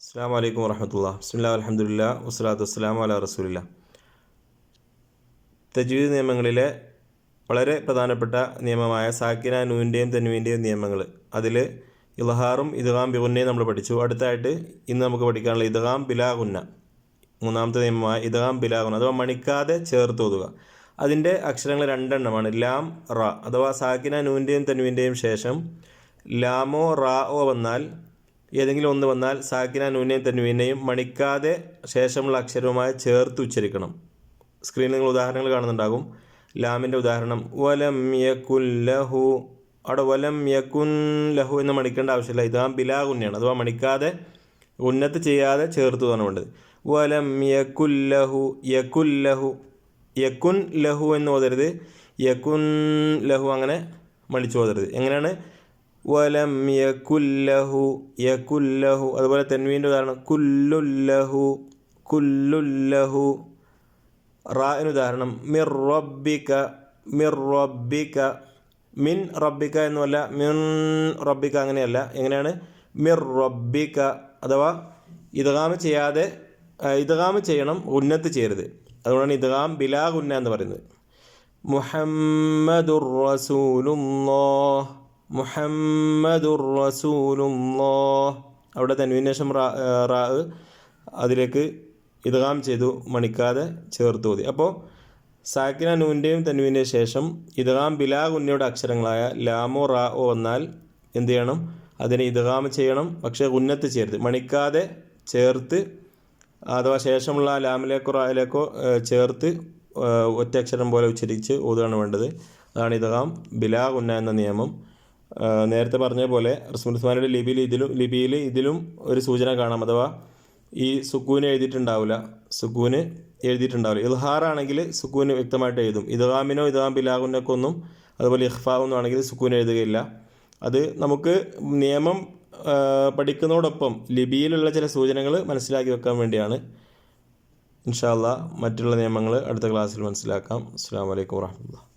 അസ്സാം വലൈക്കും വറഹമത്തുള്ള ബിസ്മില്ലാ അലഹമുല്ല വസ്സലാത്തു വസ്സലാം അല റസൂലില്ല തജ്വീദ് നിയമങ്ങളിലെ വളരെ പ്രധാനപ്പെട്ട നിയമമായ സാക്കിന നൂന്റെയും തെന്നുവിന്റെയും നിയമങ്ങൾ അതിൽ ഇൽഹാറും ഇതുഹാം ബിഗുന്നയും നമ്മൾ പഠിച്ചു. അടുത്തായിട്ട് ഇന്ന് നമുക്ക് പഠിക്കാനുള്ള ഇദ്ഗാം ബിലാഗുന്ന മൂന്നാമത്തെ നിയമമായ ഇദ്ഗാം ബിലാഗുന്ന അഥവാ മണിക്കാതെ ചേർത്ത് ഓതുക. അതിന്റെ അക്ഷരങ്ങൾ രണ്ടെണ്ണമാണ്. ലാം റ അഥവാ സാക്കിന നൂന്റെയും തെന്നുവിന്റെയും ശേഷം ലാമോ റാ ഓ വന്നാൽ ഏതെങ്കിലും ഒന്ന് വന്നാൽ സാക്കിന നൂനെയും തന്നുവിനെയും മണിക്കാതെ ശേഷമുള്ള അക്ഷരവുമായി ചേർത്ത് ഉച്ചരിക്കണം. സ്ക്രീനിൽ നിങ്ങൾ ഉദാഹരണങ്ങൾ കാണുന്നുണ്ടാകും. ലാമിന്റെ ഉദാഹരണം വലം യകുല്ലഹു ലഹു അവിടെ വലം യകുൻ ലഹു എന്ന് മണിക്കേണ്ട ആവശ്യമില്ല. ഇതാ ബിലാ ഉന്നയാണ് അഥവാ മണിക്കാതെ ഉന്നത്ത് ചെയ്യാതെ ചേർത്ത് തന്നെ വേണ്ടത്. വലം യകുല്ലഹു ലഹു യകുൻ ലഹു എന്ന് ഓതരുത്. യകുൻ ലഹു അങ്ങനെ മണിച്ചു ഓതരുത്. എങ്ങനെയാണ്? വലം യകുല്ലഹു യകുല്ലഹു. അതുപോലെ തെൻവീന്റെ ഉദാഹരണം കുല്ലുല്ലഹു കുല്ലുല്ലഹു. റാഇന് ഉദാഹരണം മിർ റബ്ബിക മിർ റബ്ബിക. മിൻ റബ്ബിക എന്നുമല്ല മിൻ റബ്ബിക അങ്ങനെയല്ല. എങ്ങനെയാണ്? മിർ റബ്ബിക അഥവാ ഇതകാമ് ചെയ്യാതെ ഇതകാമ് ചെയ്യണം ഉന്നത്ത് ചെയ്യരുത്. അതുകൊണ്ടാണ് ഇതകാം ബിലാ ഉന്ന എന്ന് പറയുന്നത്. മുഹമ്മദുർ റസൂലുള്ളാഹ്. മുഹമ്മദുർ റസൂലുള്ളാഹ്. അവിടെ തൻവീന് ശേഷം റാ റാ അതിലേക്ക് ഇദ്ഗാം ചെയ്തു മണിക്കാതെ ചേർത്ത് ഓതി അപ്പോൾ സാക്കിന നൂന്റെയും തൻവീന്റെ ശേഷം ഇദ്ഗാം ബിലാ ഗുന്നയുടെ അക്ഷരങ്ങളായ ലാമോ റാ ഓ വന്നാൽ എന്ത് ചെയ്യണം? അതിനെ ഇദ്ഗാം ചെയ്യണം. പക്ഷേ ഉന്നത്ത് ചേർത്ത് മണിക്കാതെ ചേർത്ത് അഥവാ ശേഷമുള്ള ലാമിലേക്കോ റായിലേക്കോ ചേർത്ത് ഒറ്റ അക്ഷരം പോലെ ഉച്ചരിച്ച് ഓതുകയാണ് വേണ്ടത്. അതാണ് ഇദ്ഗാം ബിലാ ഗുന്ന എന്ന നിയമം. നേരത്തെ പറഞ്ഞ പോലെ റസ്മുൽ ഉസ്മാനിയുടെ ലിപിയിൽ ഇതിലും ലിപിയിൽ ഇതിലും ഒരു സൂചന കാണാം. അഥവാ ഈ സുക്കൂന് എഴുതിയിട്ടുണ്ടാവില്ല. സുക്കൂന് എഴുതിയിട്ടുണ്ടാവില്ല. ഇൽഹാറാണെങ്കിൽ സുക്കൂന് വ്യക്തമായിട്ട് എഴുതും. ഇദ്ഗാമിനോ ഇദ്ഗാം ബിലാഗുനൊക്കെ ഒന്നും അതുപോലെ ഇഹ്ഫാവൊന്നും ആണെങ്കിൽ സുക്കൂന് എഴുതുകയില്ല. അത് നമുക്ക് നിയമം പഠിക്കുന്നതോടൊപ്പം ലിപിയിലുള്ള ചില സൂചനകൾ മനസ്സിലാക്കി വെക്കാൻ വേണ്ടിയാണ്. ഇൻഷാല്ല മറ്റുള്ള നിയമങ്ങൾ അടുത്ത ക്ലാസ്സിൽ മനസ്സിലാക്കാം. അസ്സാം വലൈക്കും വാഹമത്തുള്ള